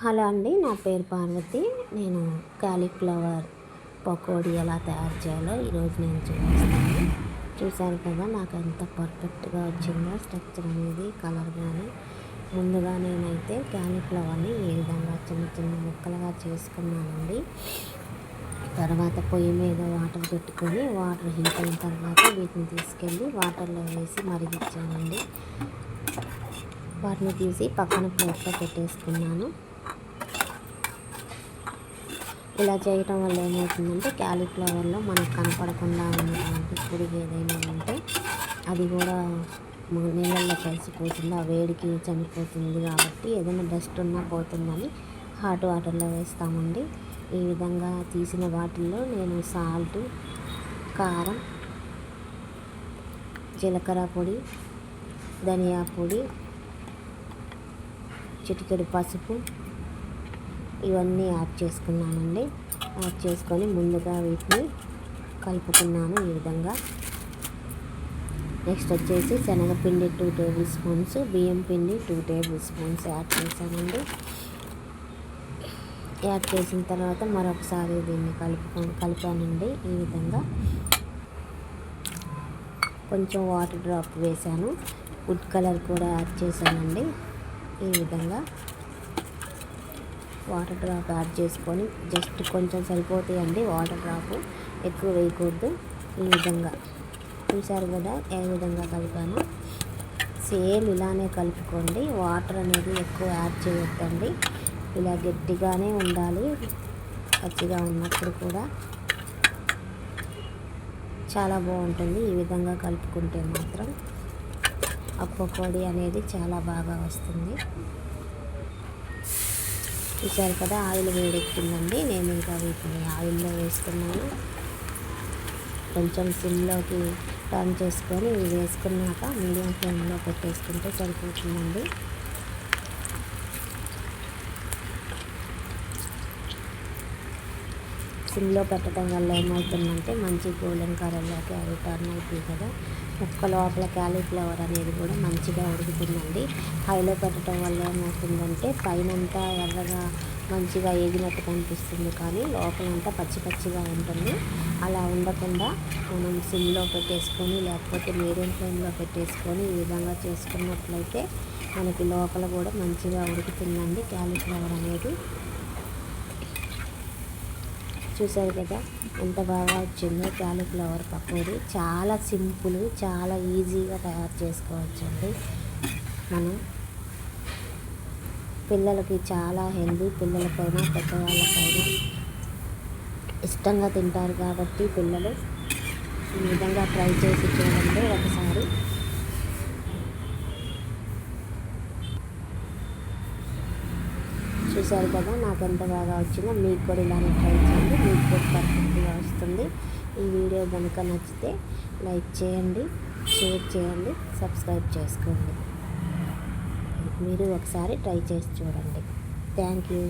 Hello అండి నా పేరు పార్వతి. నేను కాలీఫ్లవర్ పకోడీ ఎలా తయారు చేయాలో ఈరోజు నేను చూపిస్తాను. చూశాను కదా నాకు ఎంత పర్ఫెక్ట్గా వచ్చిందో స్ట్రక్చర్ అనేది కలర్ కానీ ముందుగా నేనైతే క్యాలీఫ్లవర్ని ఈ విధంగా చిన్న చిన్న ముక్కలుగా చేసుకున్నానండి. తర్వాత పొయ్యి మీద వాటర్ పెట్టుకొని వాటర్ హీట్ అయిన తర్వాత వీటిని తీసుకెళ్ళి వాటర్లో వేసి మరిగించానండి. వాటిని తీసి పక్కన ప్లేట్లో పెట్టేసుకున్నాను. ఇలా చేయటం వల్ల ఏమవుతుందంటే క్యాలీఫ్లవర్లో మనకు కనపడకుండా ఉన్నటువంటి పొడిగి ఏదైనా ఉంటే అది కూడా నీళ్ళల్లో కలిసిపోతుంది. ఆ వేడికి చనిపోతుంది కాబట్టి ఏదైనా డస్ట్ ఉన్నా పోతుందని హాట్ వాటర్లో వేస్తామండి. ఈ విధంగా తీసిన వాటిల్లో నేను సాల్ట్ కారం జీలకర్ర పొడి ధనియా పొడి చిటికెడు పసుపు ఇవన్నీ యాడ్ చేసుకున్నానండి. యాడ్ చేసుకొని ముందుగా వీటిని కలుపుకున్నాను ఈ విధంగా. నెక్స్ట్ వచ్చేసి శనగపిండి టూ టేబుల్ స్పూన్స్ బియ్యం పిండి టూ టేబుల్ స్పూన్స్ యాడ్ చేశానండి. యాడ్ చేసిన తర్వాత మరొకసారి దీన్ని కలుపుకో కలిపానండి ఈ విధంగా. కొంచెం వాటర్ డ్రాప్ వేసాను ఫుడ్ కలర్ కూడా యాడ్ చేశానండి ఈ విధంగా. వాటర్ డ్రాప్ యాడ్ చేసుకొని జస్ట్ కొంచెం సరిపోతాయండి వాటర్ డ్రాప్. ఎక్కువ వేయకూడదు. ఈ విధంగా. చూసారు కదా ఏ విధంగా కలిపాను? సేమ్ ఇలానే కలుపుకోండి. వాటర్ అనేది ఎక్కువ యాడ్ చేయొద్దండి. ఇలా గట్టిగానే ఉండాలి. పచ్చిగా ఉన్నప్పుడు కూడా. చాలా బాగుంటుంది ఈ విధంగా కలుపుకుంటే మాత్రం. ఆ పకోడీ అనేది చాలా బాగా వస్తుంది. చూసారు కదా ఆయిల్ వేడెక్కిందండి. నేను ఇంకా వీటిని ఆయిల్లో వేసుకున్నాను. కొంచెం సిమ్లోకి టర్న్ చేసుకొని వేసుకున్నాక మీడియం ఫ్లేమ్లో పెట్టేసుకుంటే సరిపోతుందండి. సిమ్లో పెట్టడం వల్ల ఏమవుతుందంటే మంచి గోల్డెన్ కలర్లోకి అవి టర్న్ అవుతుంది కదా. ముక్క లోపల క్యాలీఫ్లవర్ అనేది కూడా మంచిగా ఉడుకుతుందండి. హైలో పెట్టడం వల్ల ఏమవుతుందంటే పైనంతా ఎర్రగా మంచిగా ఏగినట్టు కనిపిస్తుంది కానీ లోపలంతా పచ్చి పచ్చిగా ఉంటుంది. అలా ఉండకుండా మనం సిమ్లో పెట్టేసుకొని లేకపోతే మీడియం ఫ్లేమ్లో పెట్టేసుకొని ఈ విధంగా చేసుకున్నట్లయితే మనకి లోపల కూడా మంచిగా ఉడుకుతుందండి క్యాలీఫ్లవర్ అనేది. చూసారు కదా ఎంత బాగా వచ్చిందో క్యాలీఫ్లవర్ పకోడీ. చాలా సింపుల్ చాలా ఈజీగా తయారు చేసుకోవచ్చండి. మనం పిల్లలకి చాలా హెల్దీ పిల్లలకైనా పెద్దవాళ్ళకైనా ఇష్టంగా తింటారు కాబట్టి పిల్లలు ఈ విధంగా ట్రై చేసి చూడండి ఒకసారి. చూసారు కదా నాకు ఎంత బాగా వచ్చిందో మీకు కూడా ఇలానే ట్రై చేయండి. మీకు కూడా పర్ఫెక్ట్గా వస్తుంది. ఈ వీడియో కనుక నచ్చితే లైక్ చేయండి షేర్ చేయండి సబ్స్క్రైబ్ చేసుకోండి. మీరు ఒకసారి ట్రై చేసి చూడండి. Thank you.